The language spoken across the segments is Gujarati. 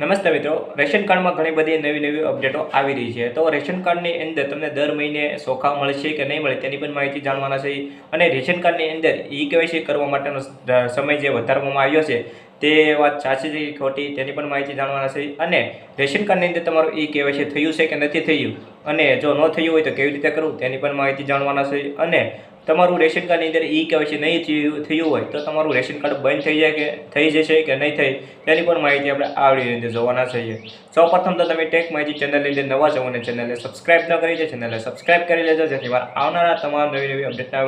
નમસ્તે મિત્રો, રેશન કાર્ડમાં ઘણી બધી નવી નવી અપડેટો આવી રહી છે. તો રેશન કાર્ડની અંદર તમને દર મહિને સોખા મળશે કે નહીં મળે તેની પણ માહિતી જાણવાના છે. અને રેશન કાર્ડની અંદર ઈ કેવાયસી કરવા માટેનો સમય જે વધારવામાં આવ્યો છે, તે વાત સાચી છે ખોટી તેની પણ માહિતી જાણવાના છે. અને રેશન કાર્ડની અંદર તમારું ઈ કેવાયસી થયું છે કે નથી થયું? અને જો ન થયું હોય તો કેવી રીતે કરવું તેની પણ માહિતી જાણવાના છે. અને તમારું રેશન કાર્ડની અંદર ઈ છે નહીં થયું હોય તો તમારું રેશન કાર્ડ બંધ થઈ જાય કે થઈ જશે કે નહીં થઈ તેની પણ માહિતી આપણે આ વિડીયોની અંદર જોવાના છીએ. સૌપ્રથમ તો તમે ટેક માહિતી ચેનલની અંદર નવા છો અને ચેનલને સબસ્ક્રાઇબ ન કરી છે ચેનલને સબસ્ક્રાઇબ કરી લેજો, જેથી મારા આવનારા તમામ નવી નવી અપડેટના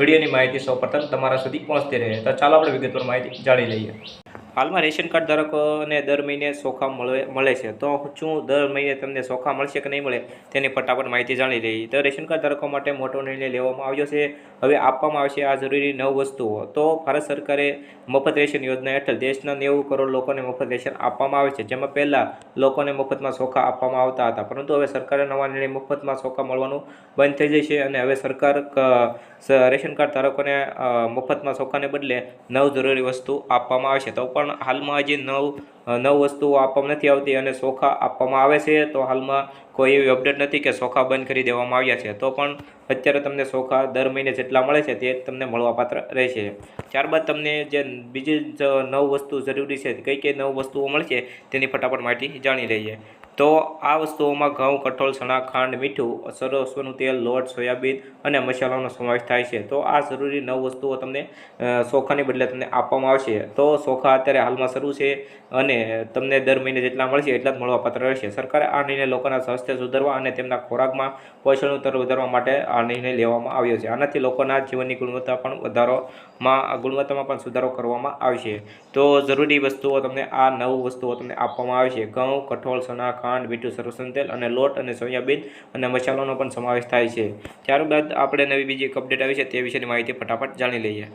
વિડીયોની માહિતી સૌપ્રથમ તમારા સુધી પહોંચતી રહે. તો ચાલો આપણે વિગતવાર માહિતી જાણી લઈએ. હાલમાં રેશન કાર્ડ ધારકોને દર મહિને સોખા મળે મળે છે. તો શું દર મહિને તમને સોખા મળશે કે નહીં મળે તેની ફટાફટ માહિતી જાણી લઈએ. તો રેશન કાર્ડ ધારકો માટે મોટો નિર્ણય લેવામાં આવ્યો છે. હવે આપવામાં આવશે આ જરૂરી નવ વસ્તુઓ. તો ભારત સરકારે મફત રેશન યોજના હેઠળ દેશના નેવું કરોડ લોકોને મફત રેશન આપવામાં આવે છે. જેમાં પહેલાં લોકોને મફતમાં સોખા આપવામાં આવતા હતા. પરંતુ હવે સરકારે નવા નિર્ણય મફતમાં સોખા મળવાનું બંધ થઈ જશે અને હવે સરકાર રેશન કાર્ડ ધારકોને મફતમાં સોખાને બદલે નવ જરૂરી વસ્તુ આપવામાં આવશે. તો પણ હાલમાં હજી નવ નવ વસ્તુઓ આપવામાં નથી આવતી અને સોખા આપવામાં આવે છે, તો હાલમાં કોઈ એવી અપડેટ નથી કે સોખા બંધ કરી દેવામાં આવ્યા છે. તો પણ અત્યારે તમને સોખા દર મહિને જેટલા મળે છે તે તમને મળવાપાત્ર રહેશે. ત્યારબાદ તમને જે બીજી જ નવ વસ્તુ જરૂરી છે કઈ કઈ નવ વસ્તુઓ મળશે તેની ફટાફટ માહિતી જાણી લઈએ. તો આ વસ્તુઓમાં ઘઉં, કઠોળ, ચણા, ખાંડ, મીઠું સરસવનું તેલ, લોટ, સોયાબીન અને મસાલાનો સમાવેશ થાય છે. તો આ જરૂરી નવ વસ્તુઓ તમને સોખાની બદલે તમને આપવામાં આવશે. તો સોખા અત્યારે હાલમાં શરૂ છે અને તમને દર મહિને જેટલા મળશે એટલા જ મળવાપાત્ર રહેશે. સરકારે આ નિર્ણય લોકોના સ્વાસ્થ્ય સુધારવા અને તેમના ખોરાકમાં પોષણનું સ્તર વધારવા માટે આ નિર્ણય લેવામાં આવ્યો છે. આનાથી લોકોના જીવનની ગુણવત્તા પણ વધારોમાં ગુણવત્તામાં પણ સુધારો કરવામાં આવશે. તો જરૂરી વસ્તુઓ તમને, આ નવ વસ્તુઓ તમને આપવામાં આવશે. ઘઉં, કઠોળ, ચણા ખાંડ, મીઠું, સરસન તેલ અને લોટ અને સોયાબીન અને મસાલાનો પણ સમાવેશ થાય છે. ત્યારબાદ આપણે નવી બીજી એક અપડેટ આવી છે તે વિશેની માહિતી ફટાફટ જાણી લઈએ.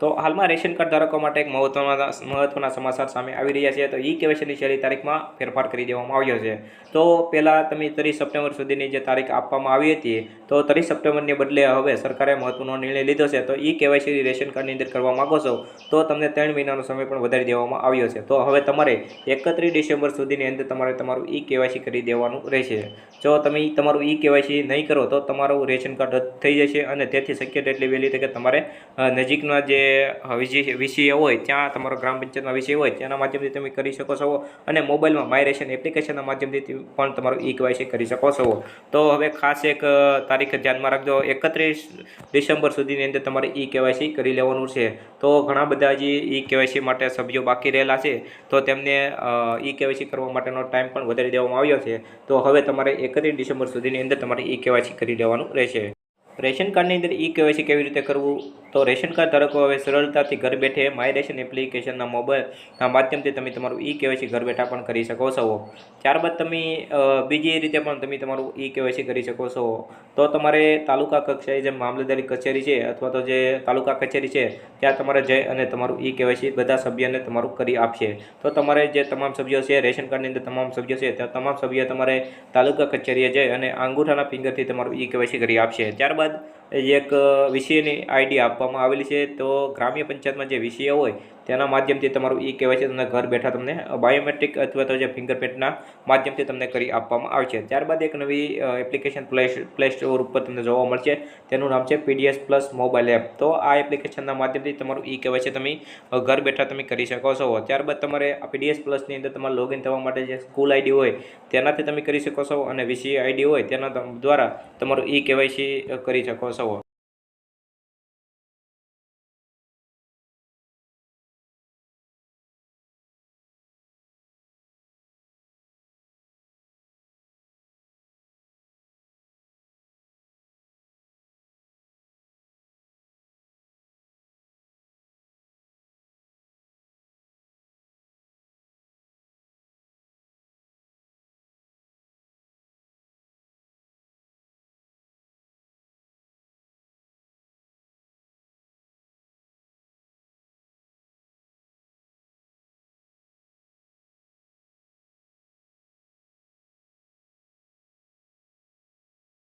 તો હાલમાં રેશન કાર્ડ ધારકો માટે એક મહત્વના મહત્વના સમાચાર સામે આવી રહ્યા છે. તો ઈ કેવાયસીની છેલ્લી તારીખમાં ફેરફાર કરી દેવામાં આવ્યો છે. તો પહેલાં તમે ત્રીસ સપ્ટેમ્બર સુધીની જે તારીખ આપવામાં આવી હતી, તો ત્રીસ સપ્ટેમ્બરને બદલે હવે સરકારે મહત્વનો નિર્ણય લીધો છે. તો ઈ કેવાયસી રેશન કાર્ડની અંદર કરવા માગો છો, તો તમને ત્રણ મહિનાનો સમય પણ વધારી દેવામાં આવ્યો છે. તો હવે તમારે એકત્રીસ ડિસેમ્બર સુધીની અંદર તમારે તમારું ઈ કેવાયસી કરી દેવાનું રહેશે. જો તમે તમારું ઈ કેવાયસી નહીં કરો, તો તમારું રેશન કાર્ડ રદ થઈ જશે અને તેથી શક્ય તેટલી વહેલી તકે તમારે નજીકના જે વિષય વિષય હોય, ત્યાં તમારો ગ્રામ પંચાયતમાં વિષય હોય, તેના માધ્યમથી તમે કરી શકો છો. અને મોબાઈલમાં માય એપ્લિકેશનના માધ્યમથી પણ તમારું ઈ કેવાયસી કરી શકો છો. તો હવે ખાસ એક તારીખ ધ્યાનમાં રાખજો. એકત્રીસ ડિસેમ્બર સુધીની અંદર તમારે ઈ કેવાયસી કરી લેવાનું છે. તો ઘણા બધા જે ઈ કેવાયસી માટે સભ્યો બાકી રહેલા છે, તો તેમને ઈ કેવાયસી કરવા માટેનો ટાઈમ પણ વધારી દેવામાં આવ્યો છે. તો હવે તમારે એકત્રીસ ડિસેમ્બર સુધીની અંદર તમારે ઈ કેવાયસી કરી લેવાનું રહેશે. રેશન કાર્ડની અંદર ઈ કેવાયસી કેવી રીતે કરવું? તો રેશન કાર્ડ ધારકો હવે સરળતાથી ઘર બેઠે માય રેશન એપ્લિકેશનના મોબાઈલના માધ્યમથી તમે તમારું ઈ કેવાયસી ઘર બેઠા પણ કરી શકો છો. ત્યારબાદ તમે બીજી રીતે પણ તમે તમારું ઈ કેવાયસી કરી શકો છો. તો તમારે તાલુકા કક્ષાએ જે મામલતદારી કચેરી છે અથવા તો જે તાલુકા કચેરી છે, ત્યાં તમારે જઈ અને તમારું ઈ કેવાયસી બધા સભ્યને તમારું કરી આપશે. તો તમારે જે તમામ સભ્યો છે, રેશન કાર્ડની અંદર તમામ સભ્યો છે, ત્યાં તમામ સભ્ય તમારે તાલુકા કચેરીએ જઈ અને અંગૂઠાના ફિંગરથી તમારું ઈ કેવાયસી કરી આપશે. ત્યારબાદ એક વિષયની આઈડી આપવામાં આવેલી છે. તો ગ્રામ્ય પંચાયતમાં જે વિષય હોય તેના માધ્યમથી તમારું ઈ કેવાયસી તમને ઘર બેઠા તમને બાયોમેટ્રિક અથવા તો જે ફિંગરપ્રિન્ટના માધ્યમથી તમને કરી આપવામાં આવશે ત્યારબાદ એક નવી એપ્લિકેશન પ્લે પ્લે સ્ટોર ઉપર તમને જોવા મળશે. તેનું નામ છે પીડીએસ પ્લસ મોબાઈલ એપ તો આ એપ્લિકેશનના માધ્યમથી તમારું ઈ કેવાયસી તમે ઘર બેઠા તમે કરી શકો છો. ત્યારબાદ તમારે પીડીએસ પ્લસની અંદર તમારે લોગિન થવા માટે જે સ્કૂલ આઈડી હોય, તેનાથી તમે કરી શકો છો અને વીસી આઈડી હોય, તેના દ્વારા તમારું ઈ કેવાયસી કરી શકો છો.